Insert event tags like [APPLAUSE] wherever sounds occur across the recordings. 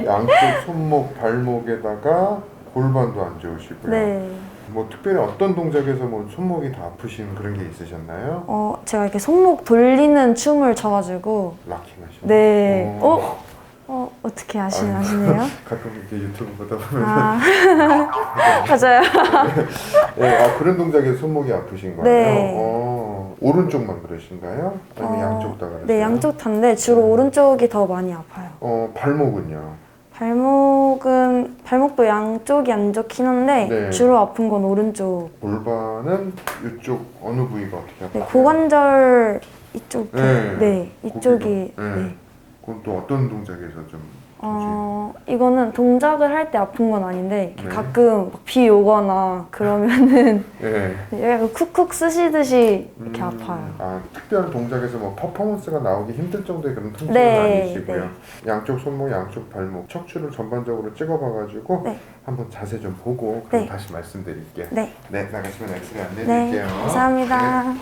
네. 양쪽 손목, 발목에다가 골반도 안 좋으시고요. 네. 뭐 특별히 어떤 동작에서 뭐 손목이 더 아프신 그런 게 있으셨나요? 어, 제가 이렇게 손목 돌리는 춤을 춰가지고 락킹 하시는 네. 어? 어, 어떻게 아시, 아유. 아시네요? [LAUGHS] 가끔 이렇게 유튜브 보다 보면 아, [LAUGHS] 맞아요. [LAUGHS] 네, 아, 그런 동작에서 손목이 아프신 거예요? 네. 어, 오른쪽만 그러신가요? 아니면 어, 양쪽 다 그러세요? 네, 양쪽 다인데 주로 오른쪽이 더 많이 아파요. 어, 발목은요? 발목은 발목도 양쪽이 안 좋긴 한데 네. 주로 아픈 건 오른쪽. 골반은 이쪽 어느 부위가 어떻게 아파요? 네, 고관절 이쪽. 네. 네, 이쪽이. 고기가. 네. 네. 그건 또 어떤 동작에서 좀 어, 이거는 동작을 할 때 아픈 건 아닌데 네. 가끔 막비 오거나 그러면은 [LAUGHS] 네. 약간 쿡쿡 쓰시듯이 이렇게 음, 아파요. 아, 특별한 동작에서 뭐 퍼포먼스가 나오기 힘들 정도의 그런 통증은 네, 아니시고요. 양쪽 손목, 양쪽 발목, 척추를 전반적으로 찍어봐가지고 네. 한번 자세 좀 보고 그럼 네. 다시 말씀드릴게요. 네, 네, 나가시면 엑스레이 네, 안내드릴게요. 감사합니다.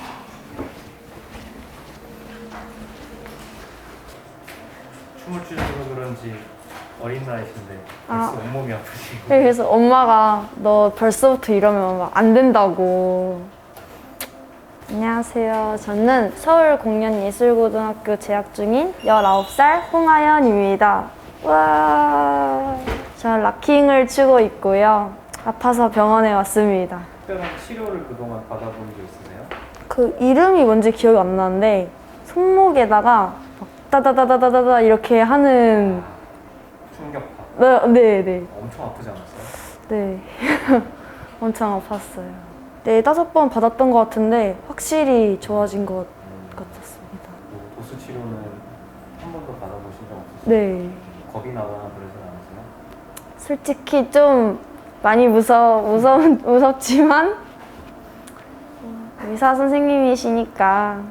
춤을 추셔서 그런지 어린 나이신데 아. 벌써 온몸이 아프시고 네, 그래서 엄마가 너 벌써부터 이러면 막 안 된다고. 안녕하세요. 저는 서울 공연예술고등학교 재학 중인 19살 홍하연입니다. 와. 저는 락킹을 추고 있고요. 아파서 병원에 왔습니다. 특별한 치료를 그동안 받아본 적 있으세요? 그 이름이 뭔지 기억이 안 나는데 손목에다가 막 따다다다다다다 이렇게 하는 충격파 네, 네, 네. 엄청 아프지 않았어요? 네. [LAUGHS] 엄청 아팠어요. 네, 다섯 번 받았던 것 같은데 확실히 좋아진 것 같았습니다. 뭐 도수 치료는 한 번도 받아보신 적 없으세요? 네. 겁이 나거나 그러진 않으세요? 솔직히 좀 많이 무서, 무서, [LAUGHS] 무섭지만 의사 선생님이시니까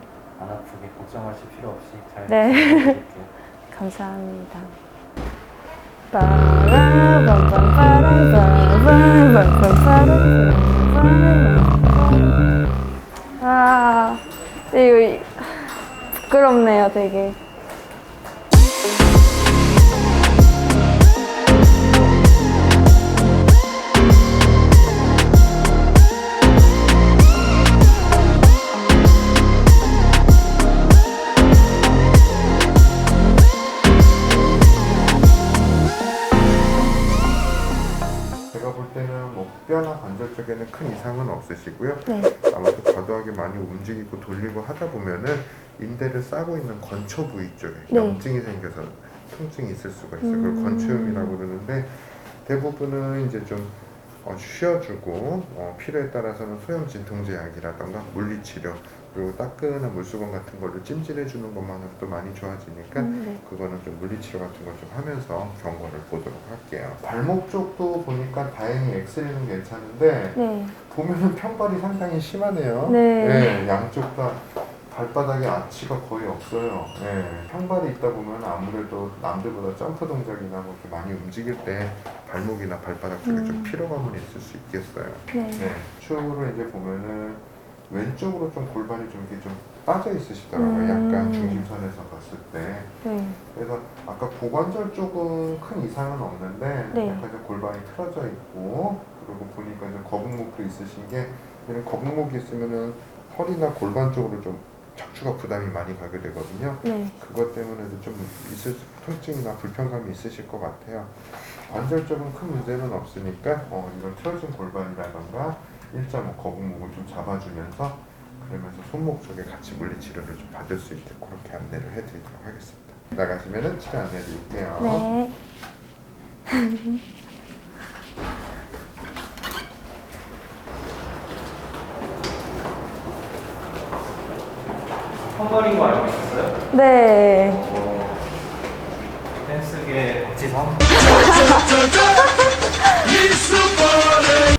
안 아프게 걱정하실 필요 없이 네. 네. [LAUGHS] 감사합니다. 아, 이거 부끄럽네요, 되게. 뼈나 관절 쪽에는 큰 이상은 없으시고요. 네. 아무튼 과도하게 많이 움직이고 돌리고 하다 보면은 인대를 싸고 있는 건초 부위 쪽에 네. 염증이 생겨서 통증이 있을 수가 있어요. 그걸 음. 건초염이라고 그러는데 대부분은 이제 좀 어, 쉬어주고 어, 필요에 따라서는 소염 진통제 약이라던가 물리치료 그리고 따끈한 물수건 같은 거를 찜질해 주는 것만으로도 많이 좋아지니까 음, 네. 그거는 좀 물리치료 같은 걸 좀 하면서 경과를 보도록 할게요. 발목 쪽도 보니까 다행히 엑스레이는 괜찮은데 네. 보면은 편발이 상당히 심하네요. 네. 양쪽 다 발바닥에 아치가 거의 없어요. 네, 편발이 있다 보면 아무래도 남들보다 점프 동작이나 뭐 이렇게 많이 움직일 때 발목이나 발바닥 쪽에 좀 음. 피로감은 있을 수 있겠어요. 네. 네, 추억으로 이제 보면은 왼쪽으로 좀 골반이 좀 이렇게 좀 빠져 있으시더라고요. 음. 약간 중심선에서 봤을 때. 네. 그래서 아까 고관절 쪽은 큰 이상은 없는데 네. 약간 좀 골반이 틀어져 있고 그리고 보니까 좀 거북목도 있으신 게 이런 거북목이 있으면은 허리나 골반 쪽으로 좀 척추가 부담이 많이 가게 되거든요. 네. 그것 때문에도 좀 있을 수- 통증이나 불편감이 있으실 것 같아요. 관절 쪽은 큰 문제는 없으니까 어, 이런 틀어진 골반이라던가 일자 뭐 거북목을 좀 잡아주면서 그러면서 손목 쪽에 같이 물리치료를 좀 받을 수 있게 그렇게 안내를 해드리도록 하겠습니다. 나가시면은 치료 안내드릴게요. 네. 펑거린 거 알고 있었어요? 네. 어, 댄스계 박지성 [LAUGHS]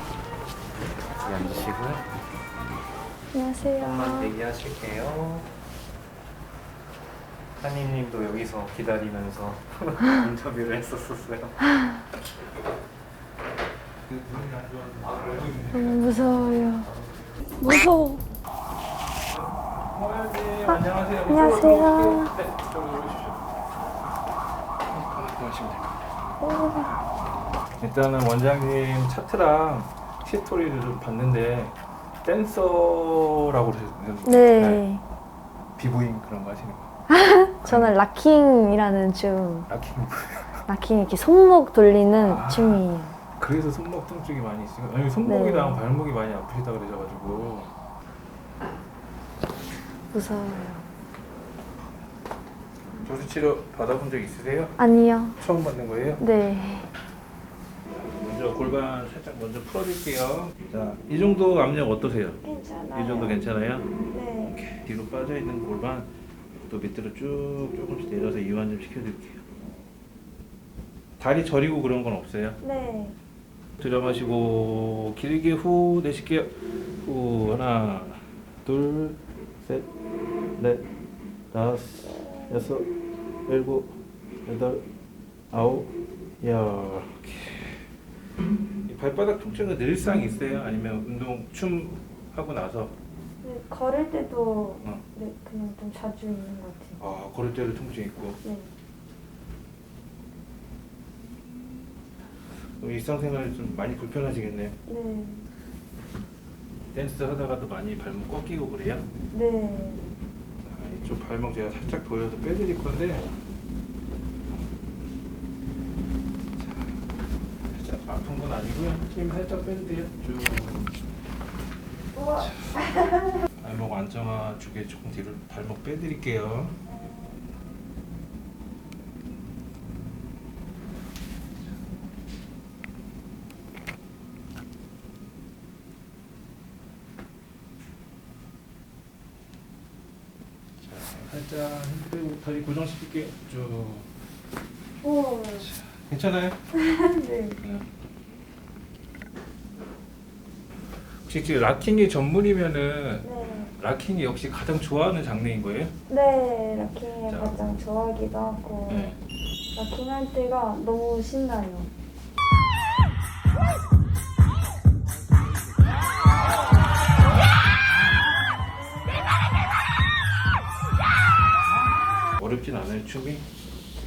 안녕하세요. 대기하실게요 한이님도 여기서 기다리면서 [LAUGHS] 인터뷰를 했었었어요 너무 무서워요. 무서워. 안녕하세요 안녕하세요. 네, 이쪽으로 오십시오 보시면 됩니다. 일단은 원장님 차트랑 히스토리를 좀 봤는데 댄서라고 그러셨는데 네. 비보잉 그런 거 하시는 거 [LAUGHS] 저는 락킹이라는 춤, 락킹 락킹 이렇게 손목 돌리는 아. 춤이에요. 그래서 손목 통증이 많이 있으요 아니 손목이랑 네. 발목이 많이 아프시다 그러셔가지고 무서워요. 조수 치료 받아본 적 있으세요? 아니요. 처음 받는 거예요? 네. 먼저 골반 살짝 먼저 풀어줄게요. 자, 이 정도 압력 어떠세요? 괜찮아요. 이 정도 괜찮아요? 네. 뒤로 빠져 있는 골반 또 밑으로 쭉 조금씩 내려서 이완 좀 시켜줄게요. 다리 저리고 그런 건 없어요? 네. 들여 마시고 길게 후 내쉴게요. 후 하나, 둘, 셋, 넷, 다섯, 여섯, 일곱, 여덟, 아홉, 열. 이 발바닥 통증은 늘상 있어요? 아니면 운동 춤 하고 나서 네, 걸을 때도 어. 네, 그냥 좀 자주 있는 것 같아요. 아 걸을 때도 통증 있고 네. 그럼 일상생활 좀 많이 불편하시겠네요. 네. 댄스 하다가도 많이 발목 꺾이고 그래요? 네. 아, 이쪽 발목 제가 살짝 돌려서 빼드릴 건데 자, 살짝 아픈 건 아니고요 힘 살짝 빼도 돼요 쭉. 발목 안정화 쪽에 조금 뒤로 발목 빼드릴게요 자, 살짝 힘 빼고 다리 고정시킬게요 쭉 우와. 괜찮아요? [LAUGHS] 네. 네. 혹시 락킹이 전문이면은 네. 락킹이 역시 가장 좋아하는 장르인 거예요? 네. 락킹을 자. 가장 좋아하기도 하고 네. 락킹 할 때가 너무 신나요. 어렵진 않아요 춤이?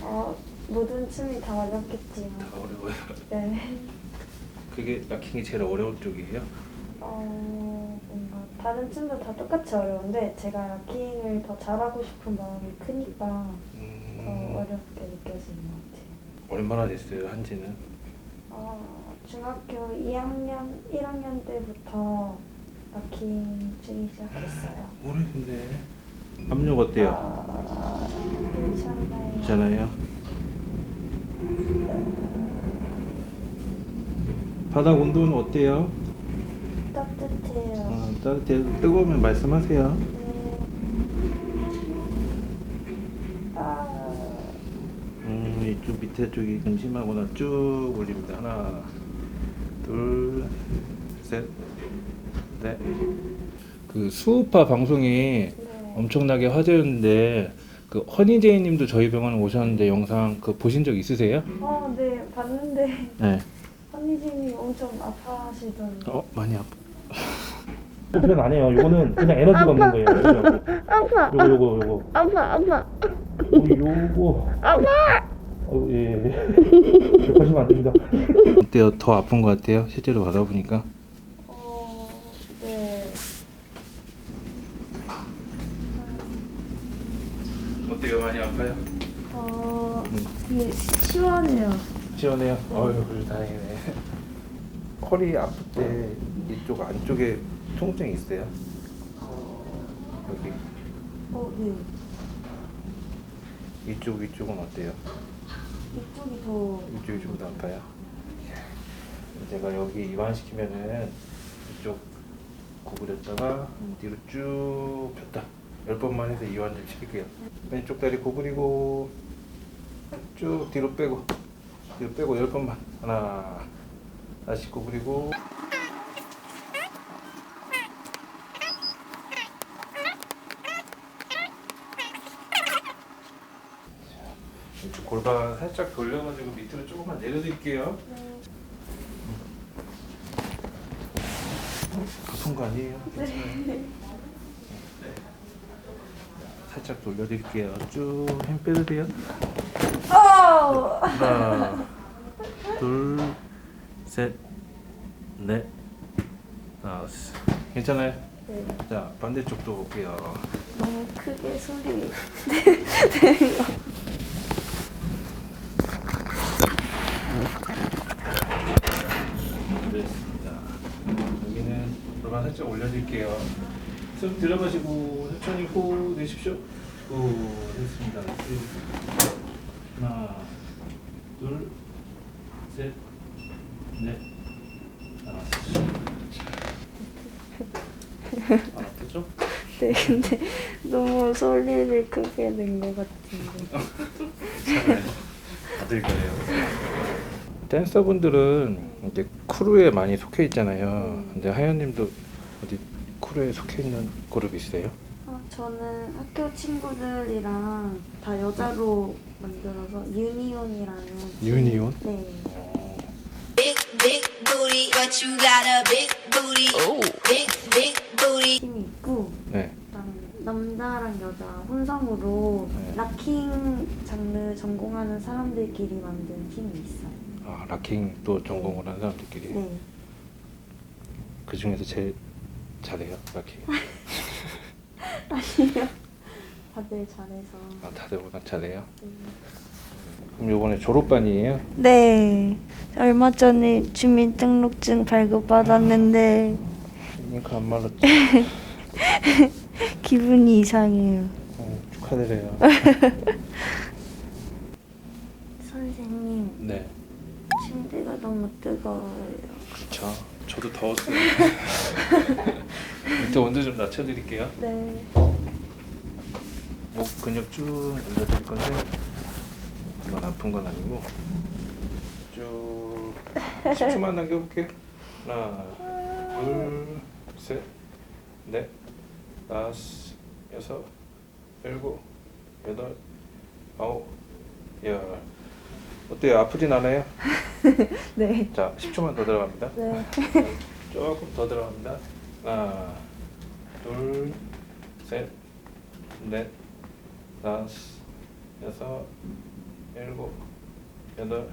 어, 모든 춤이 다 어렵겠지만. 다 어려워요. 네. 그게 락킹이 제일 어려운 쪽이에요? 어, 뭔가 다른 춤도 다 똑같이 어려운데 제가 락킹을 더 잘하고 싶은 마음이 크니까 더 음, 어렵게 느껴지는 것 같아요. 얼마나 됐어요 한지는? 어, 중학교 2학년, 1학년 때부터 락킹 추기 시작했어요. 오래됐네 압력 어때요? 아, 괜찮아요. 괜찮아요? 바닥 온도는 어때요? 따뜻해요. 어, 따뜻해 뜨거우면 말씀하세요. 아, 음, 이쪽 밑에 쪽이 좀 심하구나. 쭉 올립니다. 하나, 둘, 셋, 넷. 그 수우파 방송이 네. 엄청나게 화제였는데 그 허니제이님도 저희 병원 오셨는데 영상 그 보신 적 있으세요? 어, 네, 봤는데 네. [LAUGHS] 선미진이 엄청 아파하시던데. 어 많이 아파. 표현 안 해요. 이거는 그냥 에너지가 없는 거예요. 아파, 요거 요거 요거. 아파, 아파, 요거. 아파. 어, 예. [LAUGHS] 예. 하시면 안 됩니다. 어때요? 더 아픈 것 같아요? 실제로 받아보니까? 어, 네. 어때요? 많이 아파요? 어, 되게 시원해요. 시원해요? 어휴, 그래 다행이네. [LAUGHS] 허리 아플 때 이쪽 안쪽에 통증 있어요? 여기 어, 네. 이쪽 이쪽은 어때요? 이쪽이 더, 이쪽이 좀더 아파요? 제가 여기 이완시키면은 이쪽 구부렸다가 뒤로 쭉 폈다 열 번만 해서 이완 좀 시킬게요 왼쪽 다리 구부리고 쭉 뒤로 빼고 뒤로 빼고 열 번만 하나 다시 구부리고 골반 살짝 돌려가지고 밑으로 조금만 내려드릴게요 네. 아픈 거 아니에요? 괜찮아요. 네. 살짝 돌려드릴게요. 쭉 힘 빼도 돼요? 아! 와우. 하나, 둘, 셋, 넷, 다섯. 괜찮아요? 네. 자 반대쪽도 볼게요. 너무 크게 소리. 됐습니다. 여기는 노란 살짝 올려드릴게요. 숨 들어가시고 천천히 호 내십시오. 호 됐습니다. 하나, 둘, 셋, 넷, 다섯. 안 아프죠? 네, 근데 너무 소리를 크게 낸 것 같은데. [LAUGHS] 다들 그래요. 댄서분들은 이제 크루에 많이 속해 있잖아요. 근데 하연님도 어디 크루에 속해 있는 그룹 있어요? 어, 저는 학교 친구들이랑 다 여자로 만들어서 유니온이라는. 유니온? 네. Big, big booty, but you got a big booty. Big, big booty. 팀이 있고, 네. 그다음에 남자랑 여자 혼성으로 네. 락킹 장르 전공하는 사람들끼리 만든 팀이 있어요. 아 락킹 또 전공을 하는 사람들끼리 네. 그 중에서 제일 잘해요 락킹. [LAUGHS] 아니요. 다들 잘해서. 아 다들 워낙 잘해요. 그럼 요번에 졸업반이에요? 네. 얼마 전에 주민등록증 발급받았는데 잉크 안 말랐죠? [LAUGHS] 기분이 이상해요. 어, 축하드려요. [LAUGHS] 선생님, 네. 침대가 너무 뜨거워요. 그렇죠. 저도 더웠어요. [LAUGHS] 밑에 온도 좀 낮춰드릴게요. 네. 목 근육 쭉 늘려드릴 건데 이건 아픈 건 아니고 쭉 10초만 남겨볼게요. 하나, 둘, 셋, 넷, 다섯, 여섯, 일곱, 여덟, 아홉, 열. 어때요? 아프진 않아요? [LAUGHS] 네. 자, 10초만 더 들어갑니다. 네. [LAUGHS] 조금 더 들어갑니다. 하나, 둘, 셋, 넷, 다섯, 여섯, 일곱, 여덟,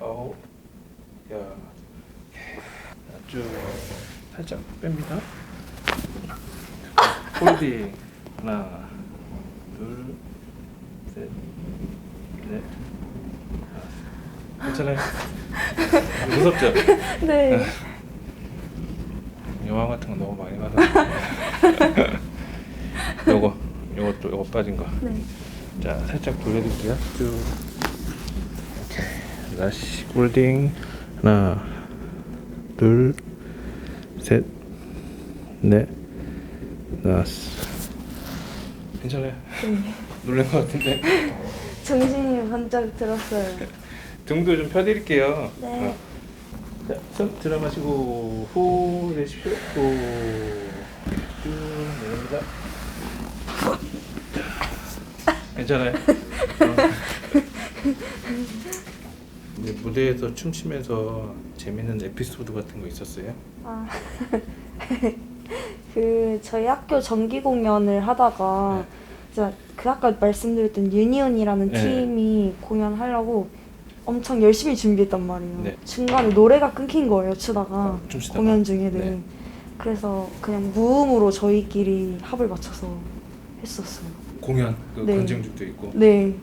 아홉, 열. 자, 쭉 살짝 뺍니다. 홀딩. 하나, 둘, 셋, 넷. 괜찮아요? [LAUGHS] 무섭죠? 네. 영화 같은 거 너무 많이 봐서 [LAUGHS] 요거 요것도 요거 빠진 네. 거자 살짝 돌려드릴게요 쭉 오케이 다시 홀딩 하나 둘 셋 넷 다섯 괜찮아요? 놀란 것 같은데 정신이 번쩍 들었어요. [LAUGHS] 등도 좀 펴드릴게요 네. 어. 자, 손 들어 마시고 후 내쉬고 후쭉 내립니다. 괜찮아요? 어. 근데 무대에서 춤추면서 재밌는 에피소드 같은 거 있었어요? 아. [LAUGHS] 그 저희 학교 정기 공연을 하다가 진짜 그 아까 말씀드렸던 유니온이라는 네. 팀이 공연하려고 엄청 열심히 준비했단 말이에요. 네. 중간에 노래가 끊긴 거예요, 추다가. 아, 춤추다가? 공연 중에 네. 네. 그래서 그냥 무음으로 저희끼리 합을 맞춰서 했었어요. 공연 그 네. 건쟁죽도 있고 네.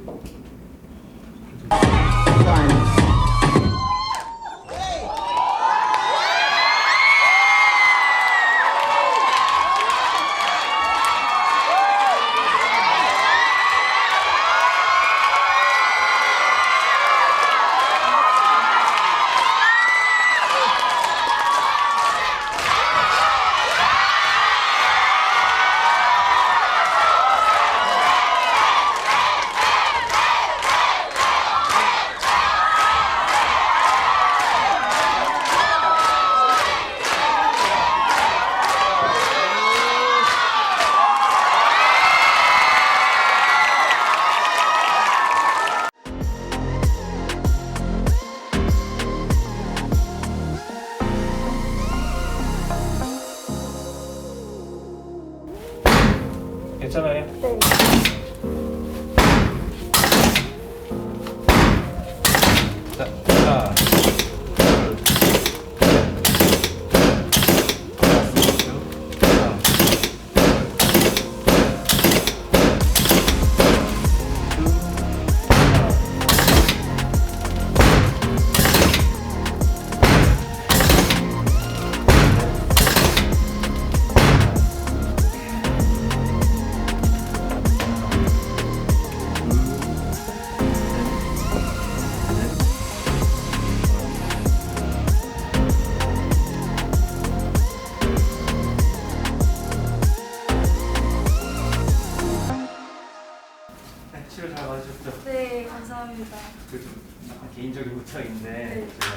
네. 제가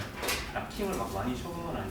락킹을 막 많이 쳐본 건 아닌데 아,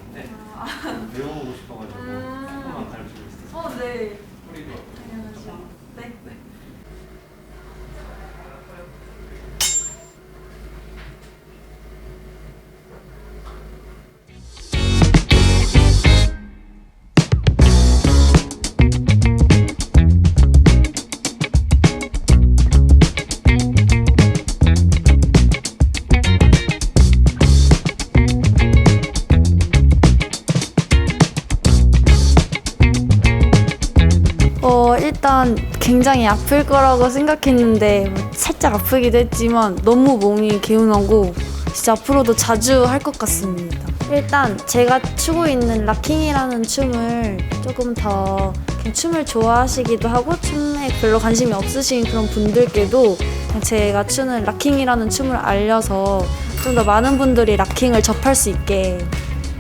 굉장히 아플 거라고 생각했는데 뭐 살짝 아프기도 했지만 너무 몸이 개운하고 진짜 앞으로도 자주 할 것 같습니다. 일단 제가 추고 있는 락킹이라는 춤을 조금 더 춤을 좋아하시기도 하고 춤에 별로 관심이 없으신 그런 분들께도 제가 추는 락킹이라는 춤을 알려서 좀 더 많은 분들이 락킹을 접할 수 있게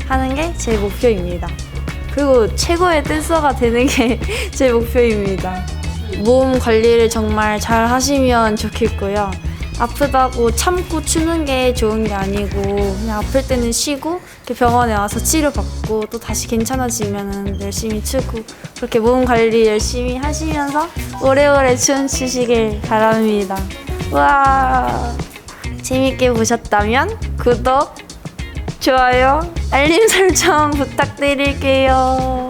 하는 게 제 목표입니다. 그리고 최고의 댄서가 되는 게 [LAUGHS] 제 목표입니다. 몸 관리를 정말 잘 하시면 좋겠고요. 아프다고 참고 추는 게 좋은 게 아니고 그냥 아플 때는 쉬고 병원에 와서 치료받고 또 다시 괜찮아지면 열심히 추고 그렇게 몸 관리 열심히 하시면서 오래오래 춤 추시길 바랍니다. 와 재밌게 보셨다면 구독, 좋아요, 알림 설정 부탁드릴게요.